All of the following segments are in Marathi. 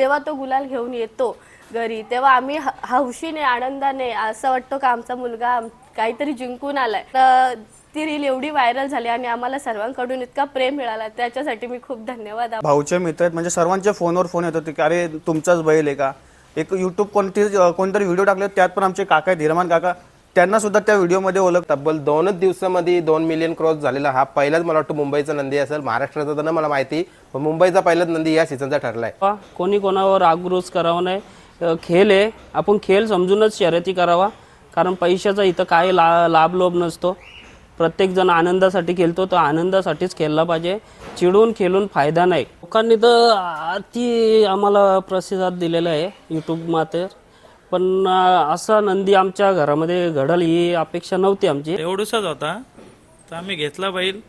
तेव्हा तो गुलाल घेऊन येतो घरी तेव्हा आम्ही हौशीने आनंदाने असं वाटतो का आमचा मुलगा काहीतरी जिंकून आलाय. तर ती रील एवढी व्हायरल झाली आणि आम्हाला सर्वांकडून इतका प्रेम मिळाला. त्याच्यासाठी मी खूप धन्यवाद भाऊचे मित्र आहेत. म्हणजे सर्वांच्या फोनवर फोन येत होते की अरे तुमचाच बैल आहे का? एक युट्यूब कोणती कोणतरी व्हिडिओ टाकले त्यात पण आमचे काका आहेत. काका त्यांना सुद्धा त्या व्हिडिओमध्ये ओळख तब्बल दोनच दिवसामध्ये दोन मिलियन क्रॉस झालेला हा पहिलाच मला वाटतं मुंबईचा नंदी असेल. महाराष्ट्राचा तर ना मला माहिती. पण मुंबईचा पहिलाच नंदी या सीझनचा ठरलाय. कोणी कोणावर आग्रोस करावा नाही. खेळ आहे. आपण खेळ समजूनच शर्यती करावा. कारण पैशाचा इथं काय ला लाभ लोभ नसतो. प्रत्येक जण आनंदासाठी खेळतो. तर आनंदासाठीच खेळला पाहिजे. चिडून खेळून फायदा नाही. लोकांनी तर अति आम्हाला प्रतिसाद दिलेला आहे. यूट्यूब माते पण असा नंदी आमच्या घरामध्ये घडल ही अपेक्षा नव्हती आमची. एवढूसाच होता. तर आम्ही घेतला बैल.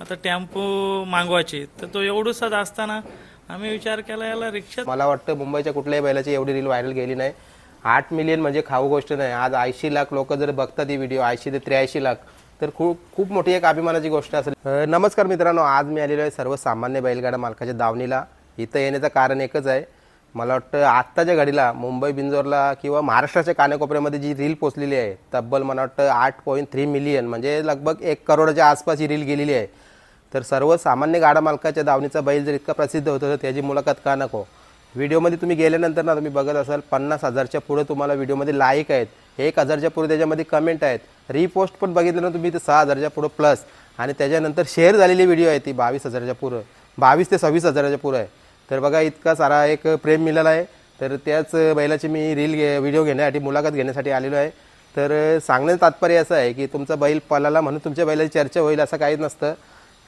आता टेम्पो मागवायची. तर तो एवढूसाच असताना आम्ही विचार केला याला रिक्षा मला वाटतं मुंबईच्या कुठल्याही बैलाची एवढी रील व्हायरल गेली नाही. आठ मिलियन म्हणजे खाऊ गोष्ट नाही. आज ऐंशी लाख लोक जर बघतात ही व्हिडिओ ऐंशी ते त्र्याऐंशी लाख तर खूप खूप मोठी एक अभिमानाची गोष्ट असेल. नमस्कार मित्रांनो आज मी आलेलो आहे सर्वसामान्य बैलगाडा मालकाच्या दावणीला. इथं येण्याचं कारण एकच आहे मला वाटतं आत्ताच्या घडीला मुंबई बिंजोरला किंवा महाराष्ट्राच्या कानाकोपऱ्यामध्ये जी रील पोचलेली आहे तब्बल मला वाटतं आठ पॉईंट थ्री मिलियन म्हणजे लगभग एक करोडाच्या आसपास ही रील गेलेली आहे. तर सर्वसामान्य गाडा मालकाच्या दावणीचा बैल जर इतका प्रसिद्ध होतो तर त्याची मुलाखत का नको? व्हिडिओमध्ये तुम्ही गेल्यानंतर ना तुम्ही बघत असाल पन्नास हजारच्या पुढे तुम्हाला व्हिडिओमध्ये लाईक आहेत एक हजारच्या पुढे त्याच्यामध्ये कमेंट आहेत. रिपोस्ट पण बघितलं ना तुम्ही तर सहा हजारच्या पुढं प्लस आणि त्याच्यानंतर शेअर झालेली व्हिडिओ आहे ती बावीस हजारच्या पुढं बावीस ते सव्वीस हजाराच्या पुढं आहे. तर बघा इतका सारा एक प्रेम मिळाला आहे. तर त्याच बैलाची मी रील घे व्हिडिओ घेण्यासाठी मुलाखत घेण्यासाठी आलेलो आहे. तर सांगण्याचं तात्पर्य असं आहे की तुमचा बैल पळाला म्हणून तुमच्या बैलाची चर्चा होईल असं काहीच नसतं.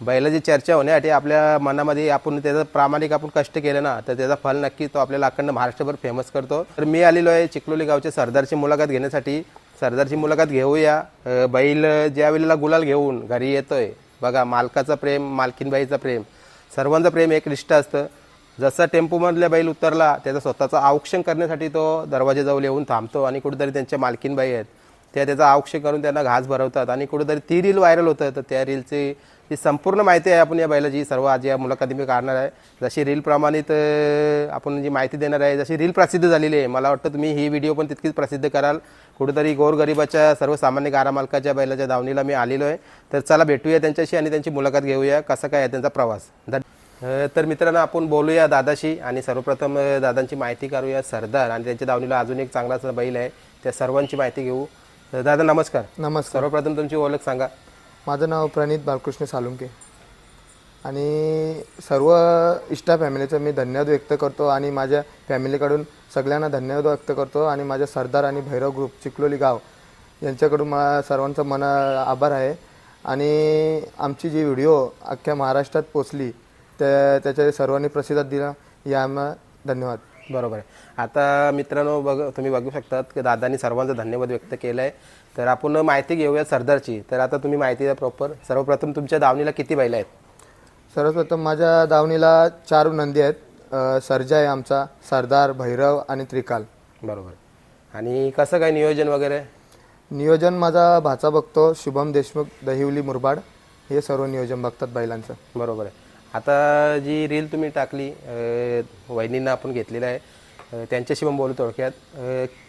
बैलाची चर्चा होण्यासाठी आपल्या मनामध्ये आपण त्याचं प्रामाणिक आपण कष्ट केले ना तर त्याचा फल नक्की तो आपल्याला अखंड महाराष्ट्रभर फेमस करतो. तर मी आलेलो आहे चिखलोली गावच्या सरदारची मुलाखत घेण्यासाठी. सरदारची मुलाखत घेऊया. बैल ज्या वेळेला गुलाल घेऊन घरी येतोय बघा मालकाचं प्रेम मालकीनबाईचं प्रेम सर्वांचं प्रेम एक रिष्ट असतं. जसा टेम्पोमधल्या बैल उतरला त्याचा स्वतःचा औक्षण करण्यासाठी तो दरवाजाजवळ येऊन थांबतो आणि कुठेतरी त्यांच्या मालकीनबाई आहेत त्या त्याचा औक्षण करून त्यांना घास भरवतात आणि कुठेतरी ती रील व्हायरल होतं. तर त्या रीलची जी संपूर्ण माहिती आहे आपण या बैलाची सर्व आज या मुलाखती मी काढणार आहे. जशी रील प्रमाणित आपण जी माहिती देणार आहे जशी रील प्रसिद्ध झालेली आहे मला वाटतं तुम्ही ही व्हिडिओ पण तितकीच प्रसिद्ध कराल. कुठेतरी गोरगरिबाच्या सर्वसामान्य गारामालकाच्या बैलाच्या दावणीला मी आलेलो आहे. तर चला भेटूया त्यांच्याशी आणि त्यांची मुलाखत घेऊया कसा काय आहे त्यांचा प्रवास. धन्यवाद तर मित्रांनो आपण बोलूया दादाशी आणि सर्वप्रथम दादांची माहिती करूया सरदार आणि त्यांच्या दावणीला अजून एक चांगलाच बैल आहे. त्या सर्वांची माहिती घेऊ. दादा नमस्कार. नमस्कार. सर्वप्रथम तुमची ओळख सांगा. माझं नाव प्रणित बालकृष्ण सालुंके आणि सर्व इष्टा फॅमिलीचं मी धन्यवाद व्यक्त करतो आणि माझ्या फॅमिलीकडून सगळ्यांना धन्यवाद व्यक्त करतो आणि माझ्या सरदार आणि भैरव ग्रुप चिखलोली गाव यांच्याकडून मला सर्वांचं मन आभार आहे. आणि आमची जी व्हिडिओ अख्ख्या महाराष्ट्रात पोचली त्या त्याच्या सर्वांनी प्रतिसाद दिला या धन्यवाद. बरोबर आहे. आता मित्रांनो बघ तुम्ही बघू शकतात की दादांनी सर्वांचा धन्यवाद व्यक्त केला आहे तर आपण माहिती घेऊया सरदारची. तर आता तुम्ही माहिती द्या प्रॉपर सर्वप्रथम तुमच्या दावणीला किती बैल आहेत? सर्वप्रथम माझ्या दावणीला चार नंदी आहेत. सर्जा आहे आमचा सरदार भैरव आणि त्रिकाल. बरोबर. आणि कसं काय नियोजन वगैरे? नियोजन माझा भाचा बघतो शुभम देशमुख दहिवली मुरबाड. हे सर्व नियोजन बघतात बैलांचं. बरोबर आहे. आता जी रील तुम्ही टाकली वहिनींना आपण घेतलेलं आहे त्यांच्याशी पण बोलू थोडक्यात.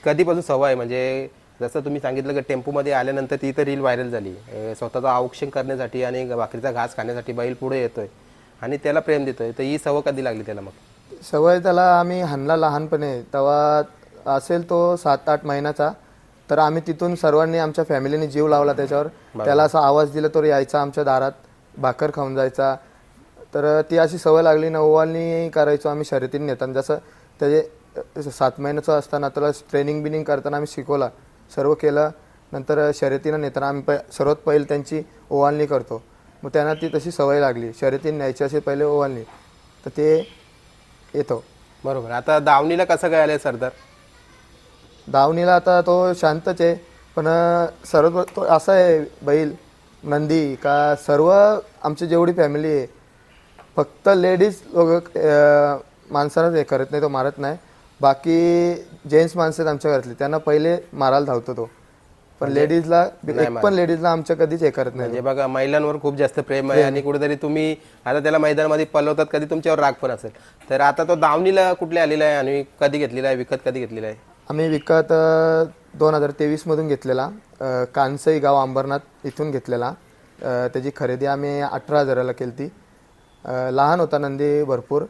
कधीपासून सवय आहे? म्हणजे जसं तुम्ही सांगितलं की टेम्पोमध्ये आल्यानंतर ती तर रील व्हायरल झाली. स्वतःचं औक्षण करण्यासाठी आणि भाकरीचा घास खाण्यासाठी बैल पुढे येतोय आणि त्याला प्रेम देतोय. तर ही सवय कधी लागली त्याला मग? सवय त्याला आम्ही हाणला लहानपणे. तेव्हा असेल तो सात आठ महिन्याचा तर आम्ही तिथून सर्वांनी आमच्या फॅमिलीने जीव लावला त्याच्यावर. त्याला असा आवाज दिला तर यायचा आमच्या दारात भाकर खाऊन जायचा. तर ती अशी सवय लागली ना ओवाळणी करायचो आम्ही शर्यतीने नेताना. जसं त्याचे सात महिन्याचं असताना त्याला ट्रेनिंग बिनिंग करताना आम्ही शिकवला सर्व केलं. नंतर शर्यतीनं नेताना आम्ही प सर्वात पहिले त्यांची ओवाळणी करतो. मग त्यांना ती तशी सवय लागली शर्यतीने न्यायची असे पहिले ओवाळणी तर ते येतो. बरोबर. आता दावणीला कसं काय आलंय सरदार? दावणीला आता तो शांतच आहे पण सर्व तो असा आहे बैल नंदी का सर्व आमची जेवढी फॅमिली आहे फक्त लेडीज लोक माणसालाच हे करत नाही तो मारत नाही. बाकी जेंट्स माणसं आहेत आमच्या घरातली त्यांना पहिले मारायला धावतो तो. पण लेडीजला एक पण लेडीजला आमच्या कधीच हे करत नाही. म्हणजे बघा महिलांवर खूप जास्त प्रेम आहे आणि कुठेतरी तुम्ही आता त्याला मैदानामध्ये पलवतात कधी तुमच्यावर राग पण असेल. तर आता तो दावणीला कुठले आलेला आहे आणि कधी घेतलेला आहे विकत कधी घेतलेला आहे? आम्ही विकत दोन हजार तेवीसमधून घेतलेला. अ, कानसई गाव अंबरनाथ इथून घेतलेला. अ, त्याची खरेदी आम्ही अठरा हजाराला केली ती लहान होता नंदी भरपूर.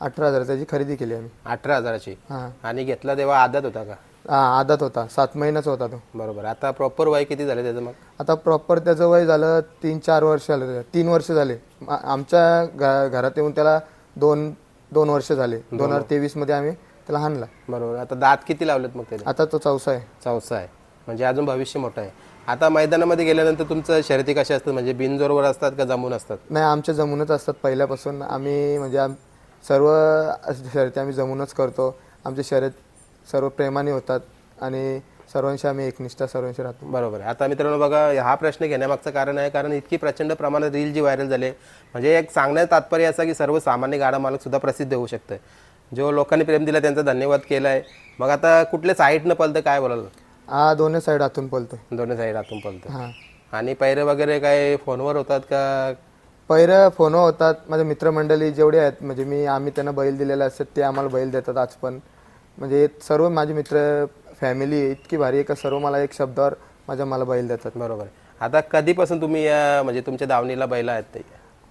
अठरा हजार त्याची खरेदी केली आम्ही. अठरा हजाराची? हां. आणि घेतला तेव्हा आदत होता का? हा आदत होता. सात महिन्याचा होता तो. बरोबर. आता प्रॉपर वय किती झाले त्याचं मग? आता प्रॉपर त्याचं वय झालं तीन चार वर्ष झालं. तीन वर्ष झाले. आ- आमच्या घ- घरात येऊन त्याला दोन दोन वर्ष झाले. दोन हजार तेवीसमध्ये आम्ही त्याला हाणला. बरोबर. आता दात किती लावलेत मग त्याने? आता तो चौसा आहे. चौसा आहे. म्हणजे अजून भविष्य मोठं आहे. आता मैदानामध्ये गेल्यानंतर तुमचं शर्यती कशा असतात? म्हणजे बिनजोरवर असतात का जमून असतात? नाही आमच्या जमूनच असतात पहिल्यापासून. आम्ही म्हणजे आम- सर्व शर्यती आम्ही जमूनच करतो. आमचे शर्यत सर्व प्रेमाने होतात आणि सर्वांशी आम्ही एकनिष्ठा सर्वांशी राहतो. बरोबर आहे. आता मित्रांनो बघा हा प्रश्न घेण्यामागचं कारण आहे कारण इतकी प्रचंड प्रमाणात रील जी व्हायरल झाली म्हणजे एक सांगण्याचं तात्पर्य असं की सर्व सामान्य गाडा मालक सुद्धा प्रसिद्ध होऊ शकतं जो लोकांनी प्रेम दिला त्यांचा धन्यवाद केला आहे मग आता कुठल्या साईडनं पलतं काय बोलाल? हा दोन्ही साईड हातून पळतोय. दोन्ही साईड आतून पलतं हां. आणि पैरे वगैरे काय फोनवर होतात का? पहिलं फोन होतात. माझे मित्रमंडळी जेवढे आहेत म्हणजे मी आम्ही त्यांना बैल दिलेले असतात ते आम्हाला बैल देतात आज पण. म्हणजे सर्व माझे मित्र फॅमिली इतकी भारी आहे का सर्व मला एक शब्दावर माझ्या मला बैल देतात. बरोबर. आता कधीपासून तुम्ही या म्हणजे तुमच्या दावणीला बैला आहेत ते?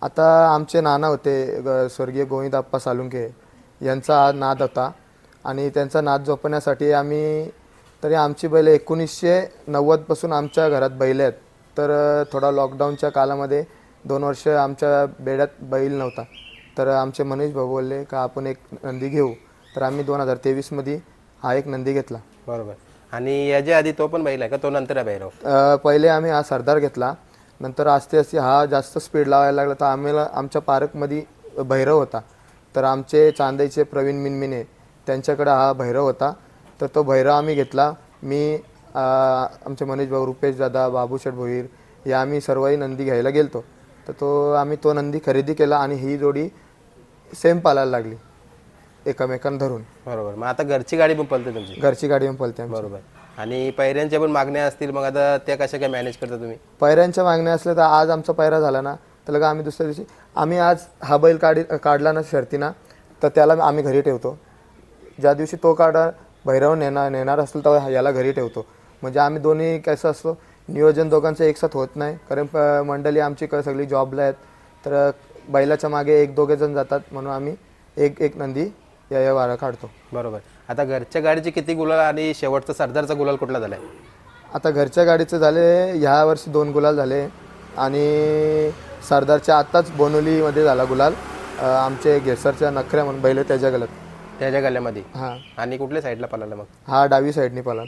आता आमचे नाना होते ग- स्वर्गीय गोविंद आप्पा सालुंके. यांचा हा नाद होता. आणि त्यांचा नाद जोपण्यासाठी आम्ही तरी आमची बैल एकोणीसशे नव्वदपासून आमच्या घरात बैल आहेत. तर थोडा लॉकडाऊनच्या कालामध्ये दोन वर्ष आमच्या बेड्यात बैल नव्हता. तर आमचे मनीष भाऊ बोलले का आपण एक नंदी घेऊ? तर आम्ही दोन हजार तेवीसमध्ये हा एक नंदी घेतला. बरोबर. आणि याच्या आधी तो पण बैल आहे का? तो नंतर आहे भैरव? अ, पहिले आम्ही हा सरदार घेतला. नंतर आस्ते आस्ते हा जास्त स्पीड लावायला लागला. तर आम्हाला आमच्या पार्कमध्ये भैरव होता. तर आमचे चांदैचे प्रवीण मिनमिने त्यांच्याकडे हा भैरव होता. तर तो भैरव आम्ही घेतला. मी आमचे मनीष भाऊ रुपेश दादा बाबूशेठ भोईर या आम्ही सर्वही नंदी घ्यायला गेलतो. तर तो आम्ही तो नंदी खरेदी केला आणि ही जोडी सेम पालायला लागली. एकमेकांना धरून. बरोबर. मग आता घरची गाडी पण पलते तुमची. घरची गाडी पण पलते आमची. बरोबर. आणि पैऱ्यांच्या पण मागण्या असतील मग आता त्या कशा काय मॅनेज करता तुम्ही? पैऱ्यांच्या मागण्या असल्या तर आज आमचा पैरा झाला ना तर लगा आम्ही दुसऱ्या दिवशी आम्ही आज हा बैल काढी काढला ना शर्तीना तर त्याला आम्ही घरी ठेवतो. ज्या दिवशी तो काढा भैरव नेणार नेणार असेल तर याला घरी ठेवतो. म्हणजे आम्ही दोन्ही कसं असतो नियोजन दोघांचं एकसाथ होत नाही. कारण प- मंडळी आमची क- सगळी जॉबला आहेत. तर बैलाच्या मागे एक दोघे जण जातात म्हणून आम्ही एक एक नंदी या या वारा काढतो. बरोबर. आता घरच्या गाडीचे किती गुलाल आणि शेवटचा सरदारचा गुलाल कुठला झालाय? आता घरच्या गाडीचे झाले ह्या वर्षी दोन गुलाल झाले. आणि सरदारच्या आत्ताच बोनोलीमध्ये झाला गुलाल. अं, आमचे घेसरच्या नखऱ्या म्हणून बैल त्याच्या गलत. त्याच्या गल्ल्यामध्ये. हां. आणि कुठल्या साईडला पळाला मग? हा डावी साईडनी पळाला.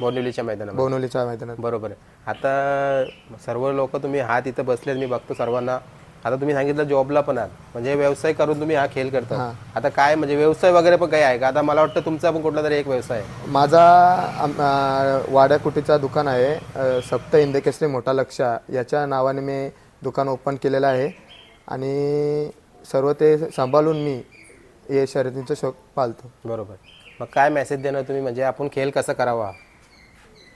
बोनिवलीच्या मैदानामध्ये. बोनोलीच्या मैदानात. बरोबर आहे. आता सर्व लोक तुम्ही हात इथं बसलेत मी बघतो सर्वांना. आता तुम्ही सांगितलं जॉबला पण आहात. म्हणजे व्यवसाय करून तुम्ही हा खेळ करता. आता काय म्हणजे व्यवसाय वगैरे पण काही आहे का? आता मला वाटतं तुमचा पण कुठला तरी एक व्यवसाय आहे. माझा आम- अं, वाड्याकुटीचा दुकान आहे. अं, सप्त इंदकेसरी मोठा लक्ष याच्या नावाने मी दुकान ओपन केलेलं आहे. आणि सर्व ते सांभाळून मी हे शर्यतींचा शौक पाळतो बरोबर. मग काय मेसेज देणार तुम्ही? म्हणजे आपण खेळ कसा करावा?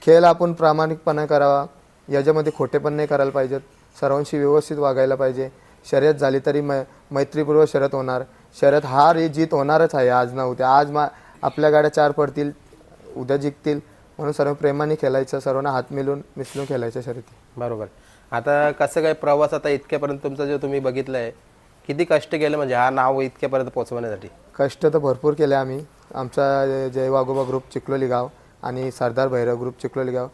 खेळ आपण प्रामाणिकपणे करावा. याच्यामध्ये खोटेपण नाही करायला पाहिजेत. सर्वांशी व्यवस्थित वागायला पाहिजे. शर्यत झाली तरी मै मैत्रीपूर्वक शर्यत होणार. शर्यत हार ही जीत होणारच आहे आज ना उद्या. आज मा आपल्या गाड्या चार पडतील उद्या जिंकतील. म्हणून सर्व प्रेमाने खेळायचं सर्वांना हात मिळून मिसळून खेळायच्या शर्यती. बरोबर. आता कसं काय प्रवास आता इतक्यापर्यंत तुमचा जो तुम्ही बघितलाय किती कष्ट केलं म्हणजे हा नाव इतक्यापर्यंत पोहोचवण्यासाठी? कष्ट तर भरपूर केले आम्ही. आमचा जय वाघोबा ग्रुप चिखलोली गाव आणि सरदार भैरव ग्रुप चिखलोली गाव.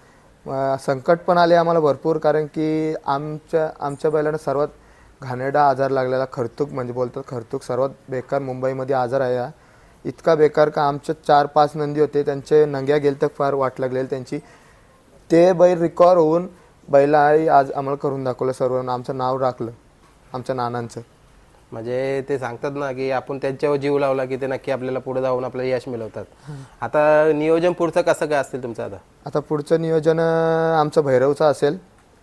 संकट पण आले आम्हाला भरपूर कारण की आमच्या आमच्या बैलांना सर्वात घाणेरडा आजार लागलेला खर्तूक म्हणजे बोलतात खर्तूक सर्वात बेकार मुंबईमध्ये आजार आहे हा. इतका बेकार का आमच्या चार पाच नंदी होते त्यांचे नंग्या गेल तर फार वाट लागलेली त्यांची. ते बैल रिकॉर होऊन बैला आज आम्हाला करून दाखवलं सर्वांना. आमचं नाव राखलं आमच्या नानांचं. म्हणजे ते सांगतात ना की आपण त्यांच्यावर जीव लावला की ते नक्की आपल्याला पुढे जाऊन आपल्याला यश मिळवतात. आता नियोजन पुढचं कसं काय असतील तुमचं आता? आता पुढचं नियोजन आमचं भैरवचं असेल.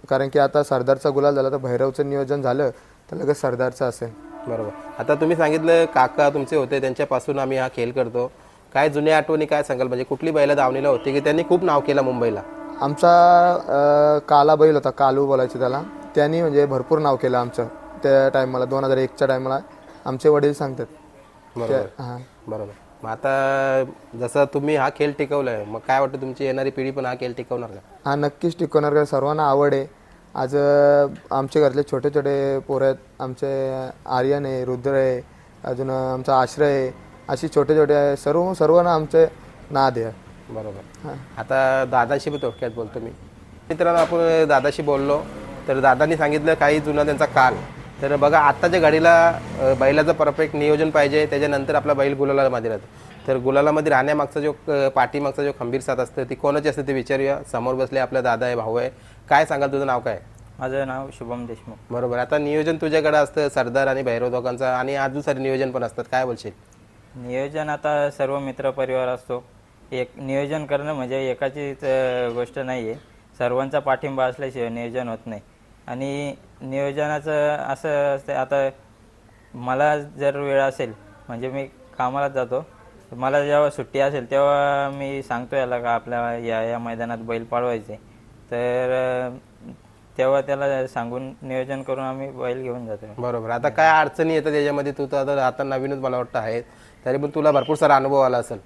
कारण की आता सरदारचा गुलाल झाला तर भैरवचं नियोजन झालं तर लगेच सरदारचं असेल. बरोबर. आता तुम्ही सांगितलं काका तुमचे होते त्यांच्यापासून आम्ही हा खेळ करतो. काय जुन्या आठवणी काय सांगाल? म्हणजे कुठली बैला दावणीला होती की त्यांनी खूप नाव केलं मुंबईला? आमचा काला बैल होता कालू बोलायचे त्याला. त्यांनी म्हणजे भरपूर नाव केलं आमचं. त्या टायमाला दोन हजार एकच्या टायमाला आमचे वडील सांगतात. बरोबर. हां. बरोबर. मग आता जसं तुम्ही हा खेळ टिकवलाय मग काय वाटतं तुमची येणारी पिढी पण हा खेळ टिकवणार का? हा नक्कीच टिकवणार कारण सर्वांना आवड आहे. आज अ, आमच्या घरातले छोटे छोटे पोरं आहेत. आमचे आर्यन आहे रुद्र आहे अजून आमचा आश्रय आहे. अशी छोटे छोटे आहे. सर्व सर्वांना आमचे नाद आहे. बरोबर. आता दादाशी पण थोडक्यात बोलतो मी. मित्रांनो आपण दादाशी बोललो तर दादानी सांगितलं काही जुना त्यांचा काल. तर बघा आत्ताच्या गाडीला बैलाचं परफेक्ट नियोजन पाहिजे त्याच्यानंतर आपला बैल गुलालामध्ये राहतो. तर गुलालामध्ये राहण्यामागचा जो पाठीमागचा जो खंबीर साथ असतं ती कोणाची असते ते विचारूया. समोर बसले आपला दादा आहे भाऊ आहे. काय सांगाल तुझं नाव काय? माझं नाव शुभम देशमुख. बरोबर. आता नियोजन तुझ्याकडे असतं सरदार आणि भैरव दोघांचा आणि अजून सारे नियोजन पण असतात. काय बोलशील? नियोजन आता सर्व मित्रपरिवार असतो. एक नियोजन करणं म्हणजे एकाचीच गोष्ट नाही आहे सर्वांचा पाठिंबा असल्याशिवाय नियोजन होत नाही. आणि नियोजनाचं असं असतं आता मला जर वेळ असेल म्हणजे मी कामाला जातो मला जेव्हा सुट्टी असेल तेव्हा मी सांगतो याला का आपल्या या या मैदानात बैल पाळवायचे. तर तेव्हा त्याला सांगून नियोजन करून आम्ही बैल घेऊन जातो बरोबर. आता काय अडचणी येतात त्याच्यामध्ये तू तर आता आता नवीनच मला वाटतं आहे तरी पण तुला भरपूर सारा अनुभव आला असेल.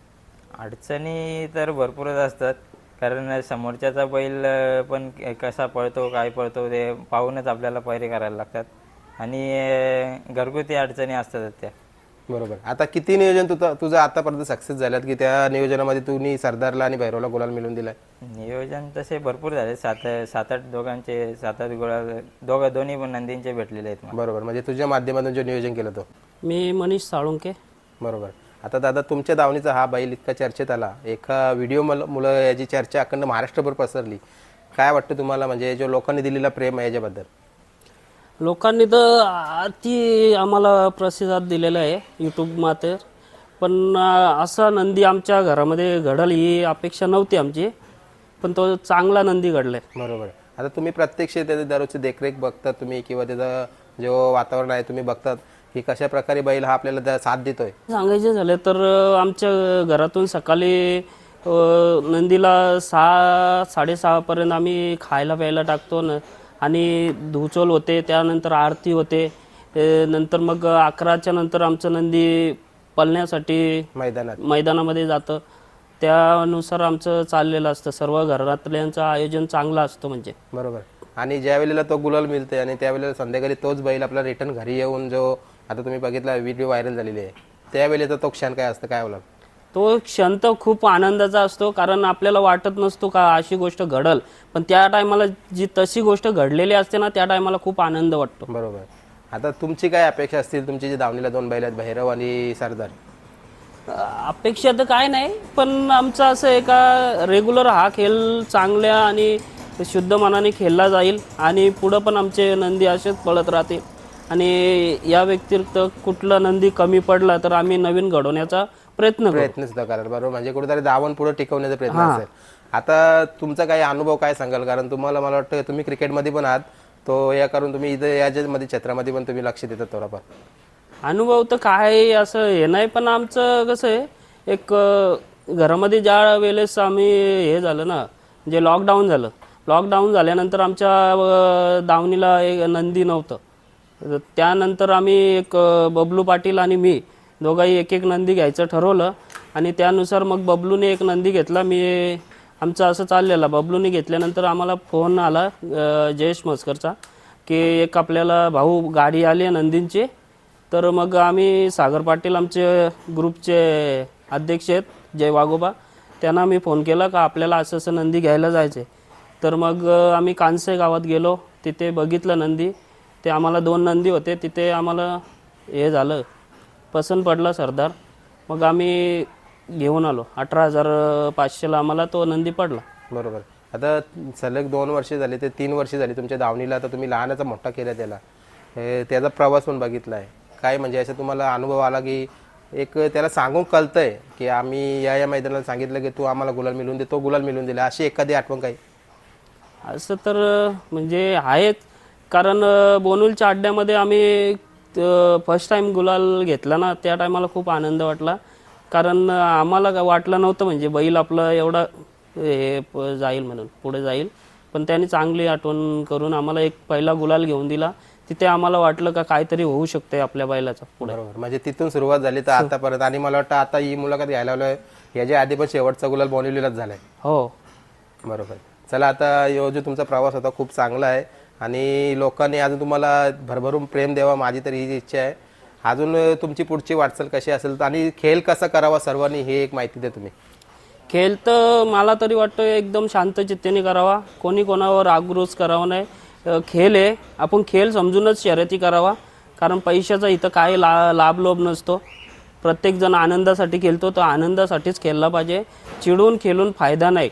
अडचणी तर भरपूरच असतात. कारण समोरच्याचा बैल पण कसा पळतो काय पळतो ते पाहूनच आपल्याला पैरे करायला लागतात. आणि घरगुती अडचणी असतात त्या. बरोबर. आता किती नियोजन तुझं तुझं आतापर्यंत सक्सेस झाल्यात की त्या नियोजनामध्ये तुम्ही सरदारला आणि भैरवला गुलाल मिळून दिलाय? नियोजन तसे भरपूर झाले. सात सात आठ दोघांचे सात आठ गोळा दोघं दोन्ही पण नंदींचे भेटलेले आहेत. बरोबर. म्हणजे तुझ्या माध्यमातून जे नियोजन केलं तो? मी मनीष साळुंके. बरोबर. आता दादा तुमच्या दावणीचा हा बैल इतका चर्चेत आला. एका व्हिडिओ मुलं याची चर्चा अखंड महाराष्ट्रभर पसरली. काय वाटतं तुम्हाला? म्हणजे जो लोकांनी दिलेला प्रेम आहे याच्याबद्दल. लोकांनी तर अति आम्हाला प्रतिसाद दिलेला आहे यूट्यूब माते. पण असा नंदी आमच्या घरामध्ये घडल ही अपेक्षा नव्हती आमची. पण तो चांगला नंदी घडलाय. बरोबर. आता तुम्ही प्रत्यक्ष त्याची दररोजची देखरेख बघता तुम्ही किंवा त्याचं जो वातावरण आहे तुम्ही बघतात. की कशा प्रकारे बैल हा आपल्याला त्या साथ देतोय? सांगायचे झाले तर आमच्या घरातून सकाळी अं, नंदीला सहा साडेसहापर्यंत आम्ही खायला प्यायला टाकतो न आणि धुचोल होते त्यानंतर आरती होते नंतर मग अकराच्या नंतर आमचं नंदी पळण्यासाठी मैदानात. मैदानामध्ये जातं. त्यानुसार आमचं चाललेलं असतं. सर्व घरातल्यांचं आयोजन चांगलं असतं म्हणजे. बरोबर. आणि ज्या वेळेला तो गुलाल मिळते आणि त्यावेळेला संध्याकाळी तोच बैल आपला रिटर्न घरी येऊन जो आता तुम्ही बघितला व्हिडिओ व्हायरल झालेली आहे. त्यावेळेचा तो क्षण काय असतं? काय बोला तो क्षण तर खूप आनंदाचा असतो कारण आपल्याला वाटत नसतो का अशी गोष्ट घडल. पण त्या टायमाला जी तशी गोष्ट घडलेली असते ना त्या टायमाला खूप आनंद वाटतो. बरोबर. आता तुमची काय अपेक्षा असतील? तुमची जी दावणीला दोन बैल आहेत भैरव आणि सरदार. अपेक्षा तर काय नाही पण आमचं असं आहे का रेग्युलर हा खेळ चांगल्या आणि शुद्ध मनाने खेळला जाईल आणि पुढं पण आमचे नंदी असेच पळत राहतील. आणि या व्यतिरिक्त कुठला नंदी कमी पडला तर आम्ही नवीन घडवण्याचा प्रयत्न करू. प्रयत्न सुद्धा कराल बरोबर. म्हणजे कुठेतरी दावण पुढे टिकवण्याचा प्रयत्न असेल. आता तुमचा काही अनुभव काय सांगाल? कारण तुम्हाला मला वाटतं तुम्ही क्रिकेटमध्ये पण आहात तो या करून तुम्ही इथं याच्यामध्ये क्षेत्रामध्ये पण तुम्ही लक्ष देतात थोडाफार. अनुभव तर काय असं हे नाही पण आमचं कसं आहे एक अं, घरामध्ये ज्या वेळेस आम्ही हे झालं ना जे लॉकडाऊन झालं लॉकडाऊन झाल्यानंतर आमच्या अं, दावणीला एक नंदी नव्हतं. त्यानंतर आम्ही एक बबलू पाटील आणि मी दोघाही एक एक नंदी घ्यायचं ठरवलं. आणि त्यानुसार मग बबलूने एक नंदी घेतला. मी आमचं असं चाललेलं. बबलूने घेतल्यानंतर आम्हाला फोन आला जयेश मस्करचा की एक आपल्याला भाऊ गाडी आली आहे नंदींची. तर मग आम्ही सागर पाटील आमचे ग्रुपचे अध्यक्ष आहेत जय वाघोबा. त्यांना मी फोन केला का आपल्याला असं असं नंदी घ्यायला जायचं तर मग आम्ही कानसे गावात गेलो. तिथे बघितलं नंदी. ते आम्हाला दोन नंदी होते तिथे आम्हाला हे झालं. पसंत पडला सरदार. मग आम्ही घेऊन आलो. अठरा हजार पाचशेला आम्हाला तो नंदी पडला. बरोबर. आता सलग दोन वर्ष झाली ते तीन वर्ष झाली तुमच्या दावणीला. आता तुम्ही लहानाचा मोठा केला त्याला. हे त्याचा प्रवास पण बघितला आहे काय म्हणजे असं तुम्हाला अनुभव आला की एक त्याला सांगून कळतंय की आम्ही या या मैदानाला सांगितलं की तू आम्हाला गुलाल मिळून दे तो गुलाल मिळून दिला. अशी एखादी आठवण काही? असं तर म्हणजे आहेच कारण बोनुलच्या अड्ड्यामध्ये आम्ही फर्स्ट टाइम गुलाल घेतला ना त्या टायमाला खूप आनंद वाटला. कारण आम्हाला वाटलं नव्हतं म्हणजे बैल आपला एवढा हे जाईल म्हणून पुढे जाईल. पण त्यांनी चांगली आठवण करून आम्हाला एक पहिला गुलाल घेऊन दिला. तिथे आम्हाला वाटलं का काहीतरी होऊ शकते आपल्या बैलाचं पुढे. बरोबर. म्हणजे तिथून सुरुवात झाली तर आतापर्यंत आणि मला वाटतं आता ही मुलाखत घ्यायला आलोय. याच्या आधी पण शेवटचा गुलाल बोनिवलीलाच झालाय. हो. बरोबर. चला आता यो जो तुमचा प्रवास होता खूप चांगला आहे. आणि लोकांनी अजून तुम्हाला भरभरून प्रेम द्यावा माझी तरी ही इच्छा आहे. अजून तुमची पुढची वाटचाल कशी असेल? आणि खेळ कसा करावा सर्वांनी हे एक माहिती द्या तुम्ही. खेळ तर मला तरी वाटतं एकदम शांत चित्तेने करावा. कोणी कोणावर आक्रोश करावा नाही. खेळ आहे. आपण खेळ समजूनच शर्यती करावा. कारण पैशाचा इथं काय ला लाभ लोभ नसतो. प्रत्येकजण आनंदासाठी खेळतो तर आनंदासाठीच खेळला पाहिजे. चिडून खेळून फायदा नाही.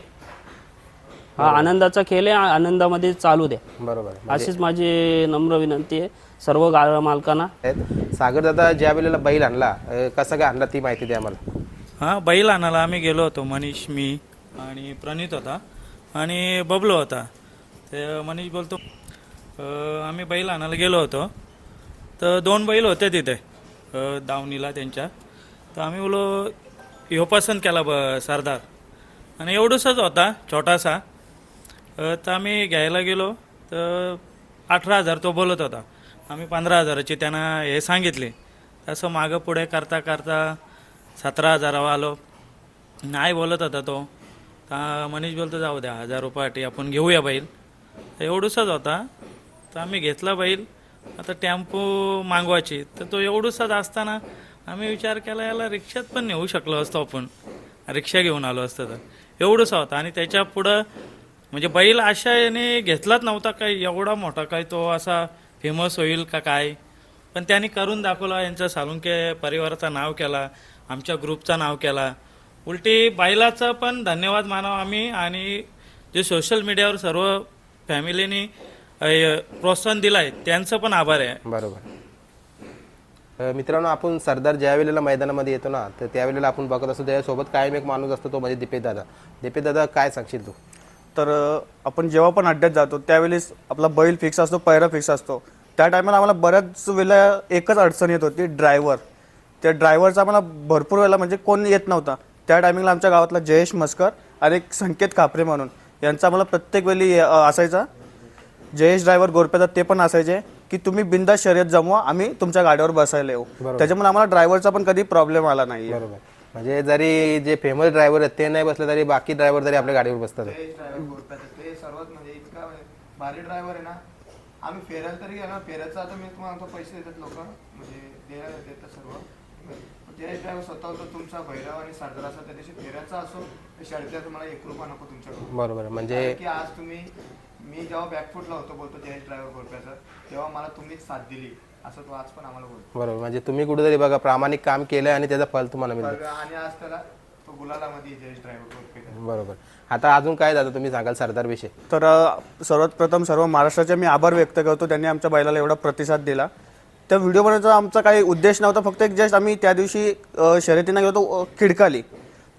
हा आनंदाचा खेळ आहे आनंदामध्ये चालू द्या बरोबर. अशीच माझी नम्र विनंती आहे सर्व गाळा मालकांना. आहेत. सागर दादा ज्या वेळेला बैल आणला अं, कसा काय आणला ती माहिती द्या मला हां बैल आणायला आम्ही गेलो होतो मनीष मी आणि प्रणित होता आणि बबलो होता. ते मनीष बोलतो "अं, आम्ही बैल आणायला गेलो होतो. तर दोन बैल होते तिथे अं, दावणीला त्यांच्या. तर आम्ही बोलो ह्यो पसंत केला ब सरदार. आणि एवढूसच होता छोटासा. तर आम्ही घ्यायला गेलो तर अठरा हजार तो बोलत होता. आम्ही पंधरा हजाराची त्यांना हे सांगितले. तसं मागं पुढे करता करता सतरा हजारावर आलो. नाही बोलत होता तो. तर मनीष बोलतो जाऊ द्या हजार रुपयासाठी आपण घेऊया बैल. तर एवढूसाच होता. तर आम्ही घेतला बैल. आता टेम्पो मागवायची. तर तो एवढूसाच असताना आम्ही विचार केला याला रिक्षात पण नेऊ शकलो असतो आपण. रिक्षा घेऊन आलो असतं तर. एवढंसा होता. आणि त्याच्या पुढं म्हणजे बैल अशा याने घेतलाच नव्हता काय एवढा मोठा काय तो असा फेमस होईल का काय? पण त्यांनी करून दाखवला यांचा सालुंके परिवाराचं नाव केला आमच्या ग्रुपचं नाव केला. उलटी बैलाचं पण धन्यवाद मानावं आम्ही आणि जे सोशल मीडियावर सर्व फॅमिलीनी प्रोत्साहन दिलं आहे त्यांचं पण आभार आहे. बरोबर. मित्रांनो आपण सरदार ज्यावेळेला मैदानामध्ये येतो ना तर त्यावेळेला आपण बघत असतो त्याच्यासोबत कायम एक माणूस असतो तो म्हणजे दिपेदादा. दिपेदादा काय सांगशील तू? तर आपण जेव्हा पण अड्ड्यात जातो त्यावेळेस आपला बैल फिक्स असतो पैरा फिक्स असतो. त्या टायमाला आम्हाला बऱ्याच वेळेला एकच अडचण येत होती ड्रायव्हर. त्या ड्रायव्हरचा आम्हाला भरपूर वेळेला म्हणजे कोण येत नव्हता. त्या टायमिंगला आमच्या गावातला जयेश मस्कर आणि एक संकेत कापरे म्हणून यांचा आम्हाला प्रत्येक वेळी असायचा. जयेश ड्रायव्हर गोरप्याचा ते पण असायचे की तुम्ही बिंदा शर्यत जमवा आम्ही तुमच्या गाडीवर बसायला येऊ. त्याच्यामुळे आम्हाला ड्रायव्हरचा पण कधी प्रॉब्लेम आला नाही बरोबर. म्हणजे जरी जे फेमस ड्रायव्हर आहेत ते नाही बसले तरी बाकी ड्रायव्हर तरी आपल्या गाडीवर बसतात. ते सर्वात म्हणजे इतका भारी ड्रायव्हर आहे ना. आम्ही फेरायला तरी गेलो फेरायचं आता मी तुम्हाला पैसे देतात लोक. म्हणजे द्यायला देतात सर्व. जयेश ड्रायव्हर स्वतः होतो तुमचा भैरव आणि सरदार असा त्या दिवशी फेरायचा असो तर शाळेतल्या तुम्हाला एक रुपया नको तुमच्याकडून. बरोबर म्हणजे कारण की आज तुम्ही मी जेव्हा बॅकफुटला होतो बोलतो जयेश ड्रायव्हर गोरप्याचं तेव्हा मला तुम्हीच साथ दिली. असं तो आज पण आम्हाला बोलतो. बरोबर. म्हणजे तुम्ही कुठेतरी बघा प्रामाणिक काम केलंय आणि त्याचं फल तुम्हाला मिळतं. आणि आज त्याला तो गुलालामध्ये जयेश ड्रायव्हर बरोबर. आता अजून काय दादा तुम्ही सांगाल सरदार विषय? तर अ, सर्वात प्रथम सर्व महाराष्ट्राचे मी आभार व्यक्त करतो. त्यांनी आमच्या बैलाला एवढा प्रतिसाद दिला. त्या व्हिडिओ बनवण्याचा आमचा काही उद्देश नव्हता. फक्त एक जस्ट आम्ही त्या दिवशी अ, शर्यतीनं गेलो होतो अ, खिडकाली.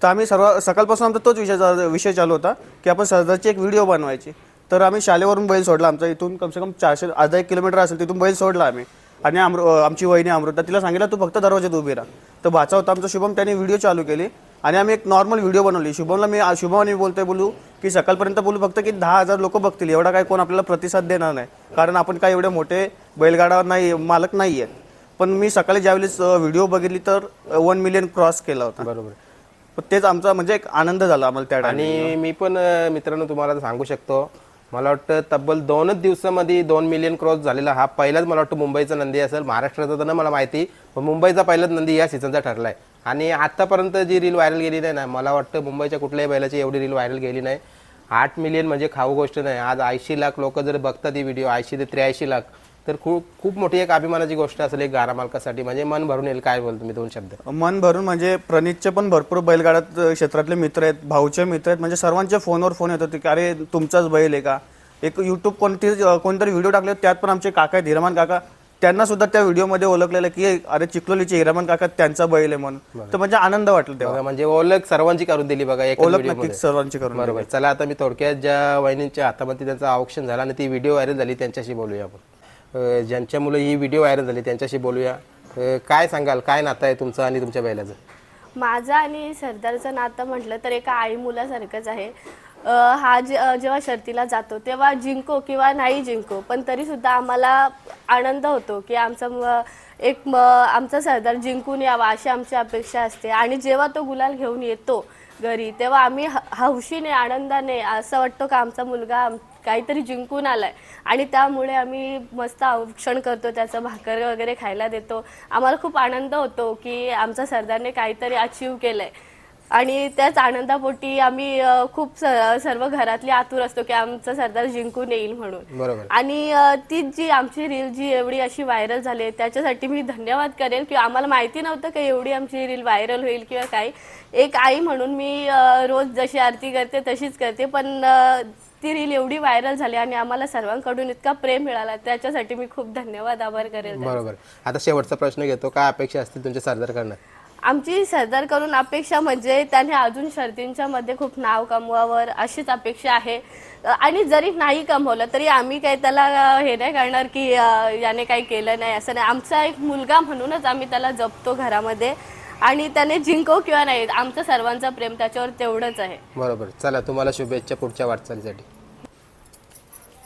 तर आम्ही सर्व सकाळपासून आमचा तोच विषय चा- विषय चालू होता की आपण सरदारची एक व्हिडिओ बनवायची. तर आम्ही शाळेवरून बैल सोडला आमचा. इथून कमसे कम चारशे अर्धा एक किलोमीटर असेल तिथून बैल सोडला आम्ही. आणि अमृ आमची वहिनी अमृता तिला सांगितलं तू फक्त दरवाज्यात उभी राहा. तर भाचा होता आमचा शुभम त्याने व्हिडिओ चालू केली. आणि आम्ही एक नॉर्मल व्हिडिओ बनवली. शुभमला मी शुभम बोलतोय बोलू की सकाळपर्यंत बोलू फक्त की दहा हजार लोक बघतील. एवढा काय कोण आपल्याला प्रतिसाद देणार नाही. कारण आपण काय एवढे मोठे बैलगाडा नाही मालक नाही आहेत पण मी सकाळी ज्यावेळेस व्हिडिओ बघितली तर वन मिलियन क्रॉस केला होता. बरोबर. तेच आमचा म्हणजे एक आनंद झाला आम्हाला त्या. आणि मी पण मित्रांनो तुम्हाला सांगू शकतो मला वाटतं तब्बल दोनच दिवसामध्ये दोन मिलियन क्रॉस झालेला हा पहिलाच मला वाटतं मुंबईचा नंदी असेल. महाराष्ट्राचा तर ना मला माहिती. पण मुंबईचा पहिलाच नंदी या सीझनचा ठरलाय. आणि आतापर्यंत जी रील व्हायरल गेली नाही ना मला वाटतं मुंबईच्या कुठल्याही बैलाची एवढी रील व्हायरल गेली नाही. आठ मिलियन म्हणजे खाऊ गोष्ट नाही. आज ऐंशी लाख लोक जर बघतात ही व्हिडिओ ऐंशी ते त्र्याऐंशी लाख. तर खूप खूप मोठी एक अभिमानाची गोष्ट असेल एक गारा मालकासाठी. म्हणजे मन भरून येईल काय बोलतो मी दोन शब्द? मन भरून म्हणजे प्रणितचे पण भरपूर बैलगाड्यात क्षेत्रातले मित्र आहेत भाऊचे मित्र आहेत. म्हणजे सर्वांचे फोनवर फोन येत होते की अरे तुमचाच बैल आहे का? एक युट्यूब कोणती कोणतरी व्हिडिओ टाकले त्यात पण आमचे काका आहेत हिरामन काका. त्यांना सुद्धा त्या व्हिडिओमध्ये ओळखलेलं की अरे चिखलोलीचे हिरामन काका त्यांचा बैल आहे म्हणून. तर म्हणजे आनंद वाटला तेव्हा. म्हणजे ओळख सर्वांची करून दिली बघा एक ओळख नक्कीच सर्वांची करून बरोबर. चला आता मी थोडक्यात ज्या वहिनींच्या हातामध्ये त्यांचं औक्षण झालं आणि ती व्हिडिओ व्हायरल झाली त्यांच्याशी बोलूया आपण. ज्यांच्यामुळे ही व्हिडिओ व्हायरल झाली त्यांच्याशी बोलूया. काय सांगाल? काय नातं आहे तुमचं आणि तुमच्या बैलाचं? माझं आणि सरदारचं नातं म्हटलं तर एका आई मुलासारखंच आहे. अ, हा जे अ, जेव्हा शर्तीला जातो तेव्हा जिंको किंवा नाही जिंको पण तरी सुद्धा आम्हाला आनंद होतो की आमचा म- एक म- आमचा सरदार जिंकून यावा अशी आमची अपेक्षा असते. आणि जेव्हा तो गुलाल घेऊन येतो घरी तेव्हा आम्ही ह- हौशीने आनंदाने असं वाटतो का आमचा मुलगा आम- काहीतरी जिंकून आलाय. आणि त्यामुळे आम्ही मस्त औक्षण करतो त्याचं भाकर वगैरे खायला देतो. आम्हाला खूप आनंद होतो की आमचा सरदारने काहीतरी अचीव केलंय. आणि त्याच आनंदापोटी आम्ही खूप सर्व घरातली आतुर असतो की आमचा सरदार जिंकून येईल म्हणून. बरोबर. आणि ती जी आमची रील जी एवढी अशी व्हायरल झाली त्याच्यासाठी मी धन्यवाद करेल की आम्हाला माहिती नव्हतं की एवढी आमची रील व्हायरल होईल किंवा काही एक आई म्हणून मी रोज जशी आरती करते तशीच करते पण ती रील एवढी व्हायरल झाली आणि आम्हाला सर्वांकडून इतका प्रेम मिळाला. त्याच्यासाठी मी खूप धन्यवाद आभार करेल बरोबर. आता शेवटचा प्रश्न घेतो. काय अपेक्षा असतील तुमच्या सरदारकडनं आमची सरदार करून अपेक्षा म्हणजे त्याने अजून शर्तींच्या मध्ये खूप नाव कमवावर अशीच अपेक्षा आहे. आणि जरी नाही कमवलं तरी आम्ही काही त्याला हे नाही करणार की याने काही केलं नाही असं नाही. आमचा एक मुलगा म्हणूनच आम्ही त्याला जपतो घरामध्ये. आणि त्याने जिंको किंवा नाही आमचं सर्वांचं प्रेम त्याच्यावर तेवढंच आहे. बरोबर. चला तुम्हाला शुभेच्छा पुढच्या वाटचालीसाठी.